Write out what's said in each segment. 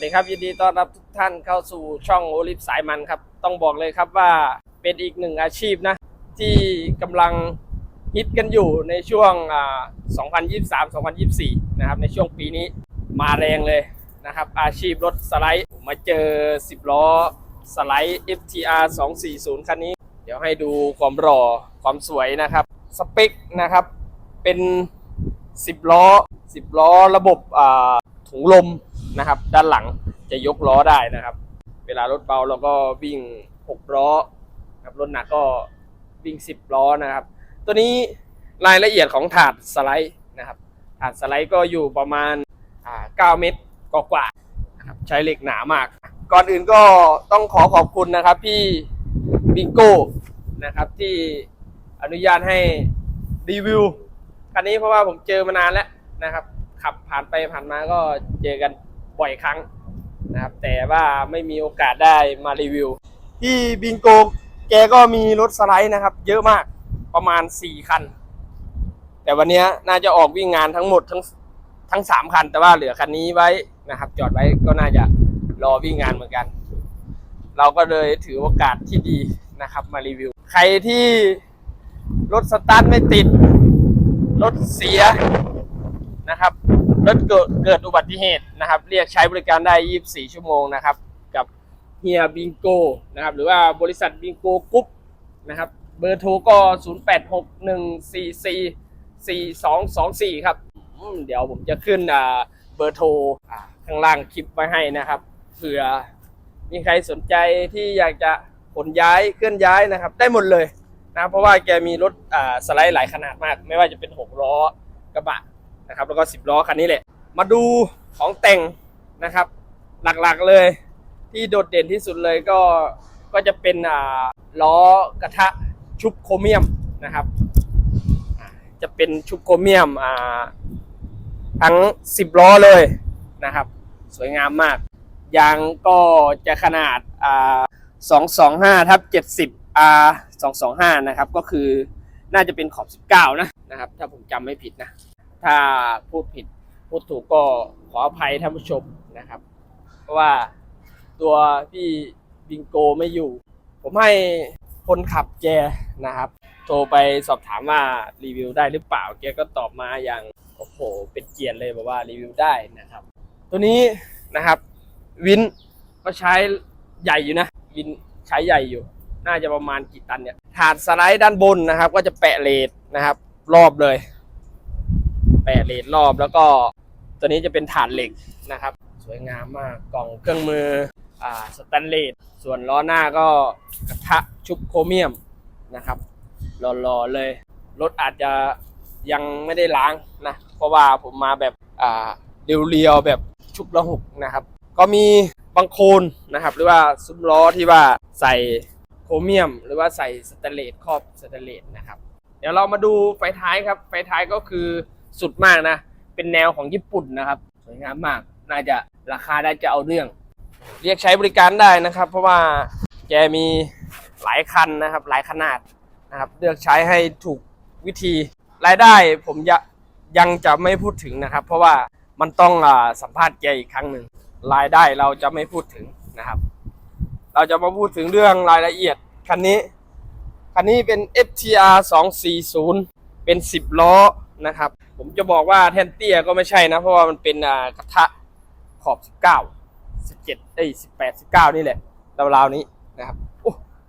สดีครับยินดีต้อนรับทุกท่านเข้าสู่ช่องโอลิฟสายมันครับ ต้องบอกเลยครับว่าเป็นอีกหนึ่งอาชีพนะ ที่กำลังฮิตกันอยู่ในช่วง 2023-2024 นะครับ ในช่วงปีนี้มาแรงเลยนะครับ อาชีพรถสไลด์มาเจอ 10 ล้อสไลด์ FTR 240 คันนี้ เดี๋ยวให้ดูความหล่อความสวยนะครับ สเปคนะครับเป็น 10 ล้อ 10 ล้อระบบถุงลม นะครับ ด้านหลังจะยกล้อได้นะครับ เวลารถเบาเราก็วิ่ง 6 ล้อนะครับรถหนักก็วิ่ง 10 ล้อนะครับ ตัวนี้รายละเอียดของถาดสไลด์นะครับ ถาดสไลด์ก็อยู่ประมาณอ่า9เมตรกว่าๆนะครับใช้เหล็กหนามาก ก่อนอื่นก็ต้องขอขอบคุณนะครับพี่บิงโก้นะครับที่อนุญาตให้รีวิวคันนี้เพราะว่าผมเจอมานานแล้วนะครับ ขับผ่านไปผ่านมาก็เจอกัน บ่อยครั้งนะครับ แต่ว่าไม่มีโอกาสได้มารีวิว ที่บิงโกแกก็มีรถสไลด์นะครับ เยอะมากประมาณ 4 คัน แต่วันนี้น่าจะออกวิ่งงานทั้งหมดทั้งทั้ง 3 คัน แต่ว่าเหลือคันนี้ไว้นะครับ จอดไว้ก็น่าจะรอวิ่งงานเหมือนกัน เราก็เลยถือโอกาสที่ดีนะครับ มารีวิว ใครที่รถสตาร์ทไม่ติด รถเสียนะครับ รถเกิดเกิดอุบัติเหตุนะครับ เรียกใช้บริการได้ 24 ชั่วโมงนะครับ กับเฮียบิงโกนะครับ หรือว่าบริษัทบิงโกกรุ๊ปนะครับ เบอร์โทรก็ 0861444224 ครับ เดี๋ยวผมจะขึ้นเบอร์โทรข้างล่างคลิปไว้ให้นะครับเผื่อมีใครสนใจที่อยากจะขนย้ายเคลื่อนย้ายนะครับ ได้หมดเลยนะเพราะว่าแกมีรถสไลด์หลายขนาดมาก ไม่ว่าจะเป็น6ล้อกระบะ นะครับแล้วก็ 10 ล้อคันนี้แหละ มาดูของแต่งนะครับ หลักๆเลยที่โดดเด่นที่สุดเลยก็ก็จะเป็นอ่าล้อกระทะชุบโครเมียมนะครับ จะเป็นชุบโครเมียมอ่าทั้ง 10 ล้อเลยนะครับ สวยงามมาก ยางก็จะขนาดอ่า225ทับ70 R 225นะครับ ก็คือน่าจะเป็นขอบ 19 นะนะครับ ถ้าผมจำไม่ผิดนะ ถ้าพูดผิดพูดถูกก็ขออภัยท่านผู้ชมนะครับ เพราะว่าตัวพี่บิงโกไม่อยู่ ผมให้คนขับแกนะครับ โทรไปสอบถามว่ารีวิวได้หรือเปล่าแกก็ตอบมาอย่างโอ้โหเป็นเกียรติเลยบอกว่ารีวิวได้นะครับ ตัวนี้นะครับ วินก็ใช้ใหญ่อยู่นะ วินใช้ใหญ่อยู่ น่าจะประมาณกี่ตันเนี่ยถาดสไลด์ด้านบนนะครับ ก็จะแปะเลดนะครับ รอบเลย แปะเลดรอบ แล้วก็ตัวนี้จะเป็นถาดเหล็กนะครับ สวยงามมากกล่องเครื่องมืออ่าสแตนเลสส่วนล้อหน้าก็กระทะชุบโครเมียมนะครับหล่อๆเลยรถอาจจะยังไม่ได้ล้างนะเพราะว่าผมมาแบบอ่าเรียวๆแบบชุบละหกนะครับ ก็มีบังโคนนะครับ หรือว่าซุ้มล้อที่ว่าใส่โครเมียม หรือว่าใส่สแตนเลสครอบสแตนเลสนะครับ เดี๋ยวเรามาดูไฟท้ายครับ ไฟท้ายก็คือ สุดมากนะ เป็นแนวของญี่ปุ่นนะครับ สวยงามมาก น่าจะราคาได้จะเอาเรื่อง เรียกใช้บริการได้นะครับ เพราะว่าแกมีหลายคันนะครับ หลายขนาดนะครับ เลือกใช้ให้ถูกวิธีรายได้ผมย,ยังจะไม่พูดถึงนะครับ เพราะว่ามันต้องอสัมภาษณ์แกอีกครั้งหนึ่งรายได้เราจะไม่พูดถึงนะครับ เราจะมาพูดถึงเรื่องรายละเอียดคันนี้คันนี้เป็น FTR 240 เป็น 10 ล้อนะครับ ผมจะบอกว่าแท่นเตี้ยก็ไม่ใช่นะ เพราะว่ามันเป็นกระทะขอบ 19 17เอ้ย18 19 นี่แหละราวๆนี้นะครับ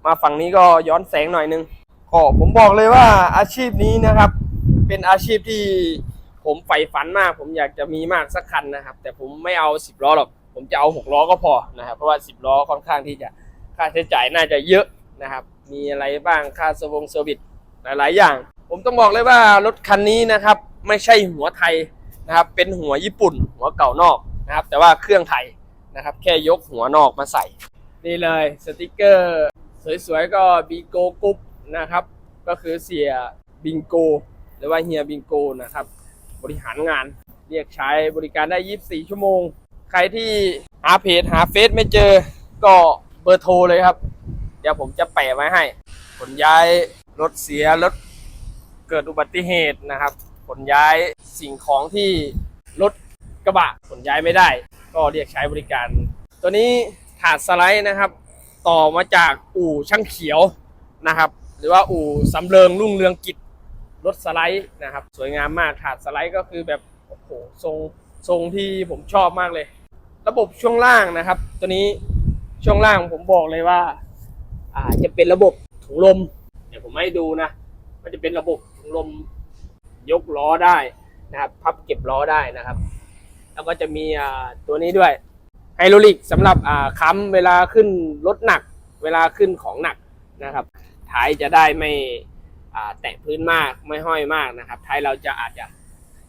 มาฝั่งนี้ก็ย้อนแสงหน่อยนึงก็ผมบอกเลยว่าอาชีพนี้นะครับ เป็นอาชีพที่ผมใฝ่ฝันมาก ผมอยากจะมีมากสักคันนะครับ แต่ผมไม่เอา 10ล้อหรอก ผมจะเอา 6ล้อก็พอนะครับ เพราะว่า 10ล้อค่อนข้างที่จะค่าใช้จ่ายน่าจะเยอะนะครับ มีอะไรบ้างค่าสวงเซอร์วิสหลายๆ อย่าง ผมต้องบอกเลยว่ารถคันนี้นะครับ ไม่ใช่หัวไทยนะครับ เป็นหัวญี่ปุ่น หัวเก่านอกนะครับ แต่ว่าเครื่องไทยนะครับ แค่ยกหัวนอกมาใส่ นี่เลยสติกเกอร์ สวยๆก็บิโกกรุ๊ปนะครับ ก็คือเสียบิงโกหรือว่าเฮียบิงโกนะครับ บริหารงานเรียกใช้บริการได้ 24 ชั่วโมง ใครที่หาเพจหาเฟซไม่เจอก็เบอร์โทรเลยครับ เดี๋ยวผมจะแปะไว้ให้ขนย้ายรถเสียรถเกิดอุบัติเหตุนะครับ ขนย้ายสิ่งของที่รถกระบะขนย้ายไม่ได้ ก็เรียกใช้บริการ ตัวนี้ถาดสไลด์นะครับ ต่อมาจากอู่ช่างเขียวนะครับ หรือว่าอู่สำเริงรุ่งเรืองกิจรถสไลด์นะครับ สวยงามมากถาดสไลด์ก็คือแบบโอ้โหทรงทรงที่ผมชอบมากเลย ระบบช่วงล่างนะครับ ตัวนี้ช่วงล่างผมบอกเลยว่าอ่าจะเป็นระบบถุงลม เดี๋ยวผมให้ดูนะมันจะเป็นระบบถุงลม ยกล้อได้นะครับพับเก็บล้อได้นะครับ แล้วก็จะมีตัวนี้ด้วยไฮดรอลิกสำหรับค้ำเวลาขึ้นรถหนัก เวลาขึ้นของหนักนะครับ ท้ายจะได้ไม่แตะพื้นมากไม่ห้อยมากนะครับ ท้ายเราจะอาจจะ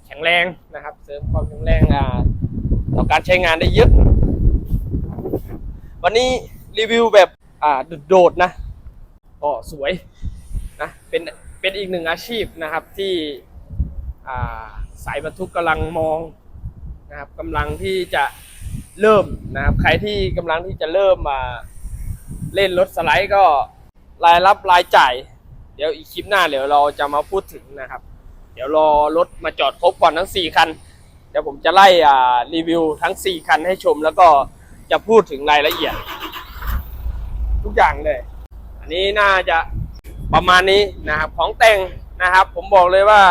แข็งแรงนะครับ เสริมความแข็งแรงต่อการใช้งานได้เยอะวันนี้รีวิวแบบโดดๆนะก็สวยนะเป็นเป็นอีกหนึ่งอาชีพนะครับที่ สายบรรทุกกำลังมองนะครับกำลังที่จะเริ่มนะครับ ใครที่กำลังที่จะเริ่มมาเล่นรถสไลด์ก็รายรับรายจ่าย เดี๋ยวอีกคลิปหน้าเดี๋ยวเราจะมาพูดถึงนะครับ เดี๋ยวรอรถมาจอดครบก่อนทั้ง 4 คัน เดี๋ยวผมจะไล่รีวิวทั้ง 4 คันให้ชม แล้วก็จะพูดถึงรายละเอียด ทุกอย่างเลย อันนี้น่าจะประมาณนี้นะครับของแต่งนะครับ ผมบอกเลยว่า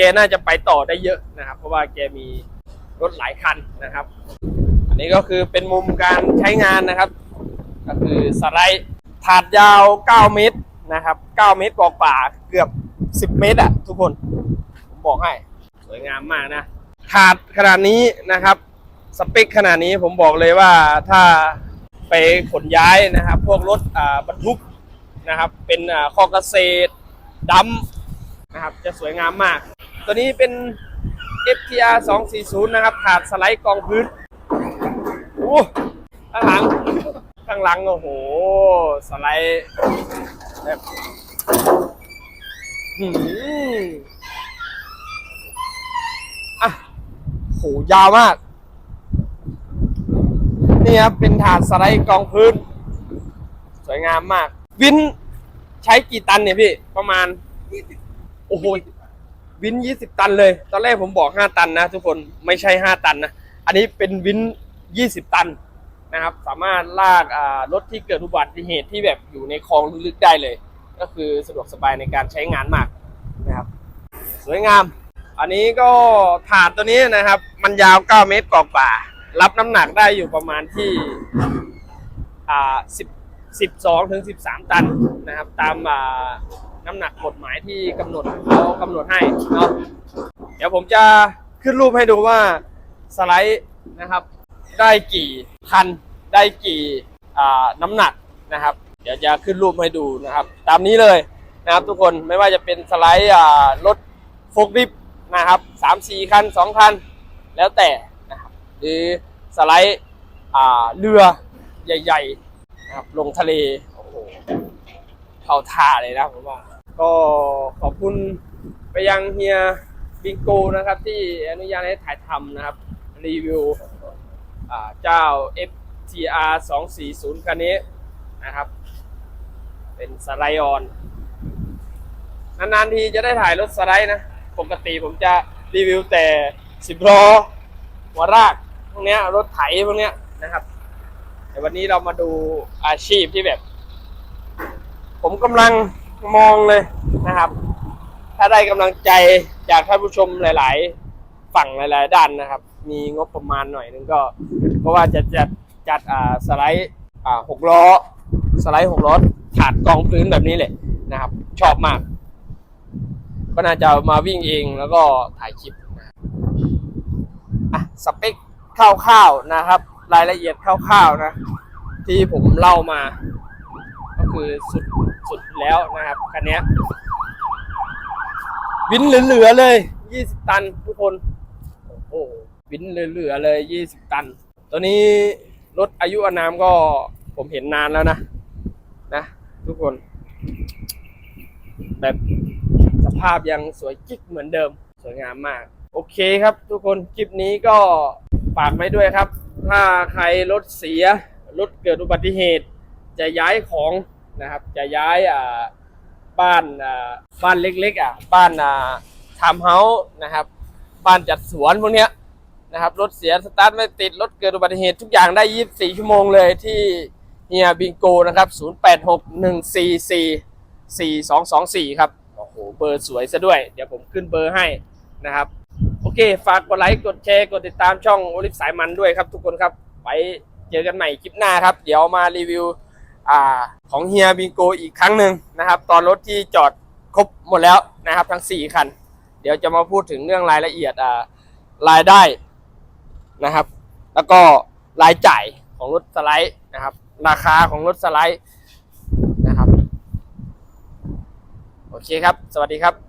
แกน่าจะไปต่อได้เยอะนะครับ เพราะว่าแกมีรถหลายคันนะครับ อันนี้ก็คือเป็นมุมการใช้งานนะครับ ก็คือสไลด์ถาดยาว 9 เมตรนะครับ 9 เมตรกว่าๆเกือบ 10 เมตรอะทุกคนผมบอกให้สวยงามมากนะถาดขนาดนี้นะครับ สเปคขนาดนี้ผมบอกเลยว่าถ้าไปขนย้ายนะครับ พวกรถบรรทุกนะครับ เป็นอ่าคอกเกษตรดัมนะครับ จะสวยงามมาก ตัวนี้เป็น FTR 240 นะครับ ถาดสไลด์กองพื้นโอ้ข้างหลัง ข้างหลัง โอ้โห สไลด์แบบหืมอะโห ยาวมาก นี่ครับ เป็นถาดสไลด์กองพื้น สวยงามมาก วินใช้กี่ตันเนี่ยพี่ ประมาณ โอ้โห วินยี่สิบตันเลย ตอนแรกผมบอกห้าตันนะ ทุกคนไม่ใช่ห้าตันนะ อันนี้เป็นวินยี่สิบตันนะครับ สามารถลากรถที่เกิดอุบัติเหตุที่แบบอยู่ในคลองลึกๆได้เลย ก็คือสะดวกสบายในการใช้งานมากนะครับ สวยงาม อันนี้ก็ถาดตัวนี้นะครับ มันยาว 9 เมตรกว่าๆรับน้ำหนักได้อยู่ประมาณที่อ่า10 12ถึง13 ตันนะครับ ตามอ่า น้ำหนักกฎหมายที่กำหนดเขากำหนดให้เนาะเดี๋ยวผมจะขึ้นรูปให้ดูว่าสไลด์นะครับ ได้กี่คันได้กี่อ่าน้ำหนักนะครับ เดี๋ยวจะขึ้นรูปให้ดูนะครับ ตามนี้เลยนะครับทุกคนไม่ว่าจะเป็นสไลด์อ่ารถโฟกลิฟนะครับสามสี่คันสองคัน แล้วแต่นะครับหรือสไลด์อ่าเรือใหญ่ๆนะครับลงทะเล เข้าท่าเลยนะผมว่า ก็ขอบคุณไปยังเฮียบิงโกนะครับ ที่อนุญาตให้ถ่ายทำนะครับ รีวิวเจ้า FTR 240 คันนี้นะครับ เป็นสไลด์ออน นานๆทีจะได้ถ่ายรถสไลด์นะ ปกติผมจะรีวิวแต่สิบล้อหัวรากพวกเนี้ยรถไถพวกเนี้ยนะครับ แต่วันนี้เรามาดูอาชีพที่แบบ ผมกำลังมองเลยนะครับ ถ้าได้กำลังใจจากท่านผู้ชมหลาย ๆ ฝั่งหลาย ๆ ด้านนะครับ มีงบประมาณหน่อยนึงก็เพราะว่าจะจัดจัดอ่าสไลด์อ่าหกล้อ สไลด์หกล้อถาดกองพื้นแบบนี้เลยนะครับ ชอบมาก ก็น่าจะมาวิ่งเองแล้วก็ถ่ายคลิปนะอะสเปคคร่าวๆนะครับ รายละเอียดคร่าวๆนะ ที่ผมเล่ามา ก็คือสุด สุดแล้วนะครับคันเนี้ยวินเหลือๆเลย 20 ตันทุกคน โอ้โหวินเหลือๆเลย 20 ตัน ตัวนี้รถอายุอานามก็ผมเห็นนานแล้วนะ นะ ทุกคน แบบสภาพยังสวยกิ๊กเหมือนเดิม สวยงามมาก โอเคครับ ทุกคนคลิปนี้ก็ฝากไว้ด้วยครับ ถ้าใครรถเสียรถเกิดอุบัติเหตุจะย้ายของ นะครับ จะย้ายบ้านบ้านเล็กๆอะบ้านทำเฮาส์นะครับ บ้านจัดสวนพวกเนี้ยนะครับรถเสียสตาร์ทไม่ติดรถเกิดอุบัติเหตุทุกอย่างได้ 24 ชั่วโมงเลยที่เฮียบิงโกนะครับ 0861444224 ครับโอ้โหเบอร์สวยซะด้วย เดี๋ยวผมขึ้นเบอร์ให้นะครับ โอเค ฝากกดไลค์กดแชร์กดติดตามช่องโอลิฟสายมันด้วยครับทุกคนครับ ไปเจอกันใหม่คลิปหน้าครับ เดี๋ยวมารีวิว อ่าของเฮียบิงโกอีกครั้งหนึ่งนะครับ ตอนรถที่จอดครบหมดแล้วนะครับ ทั้ง 4 คัน เดี๋ยวจะมาพูดถึงเรื่องรายละเอียดอ่ารายได้นะครับ แล้วก็รายจ่ายของรถสไลด์นะครับ ราคาของรถสไลด์นะครับ โอเคครับ สวัสดีครับ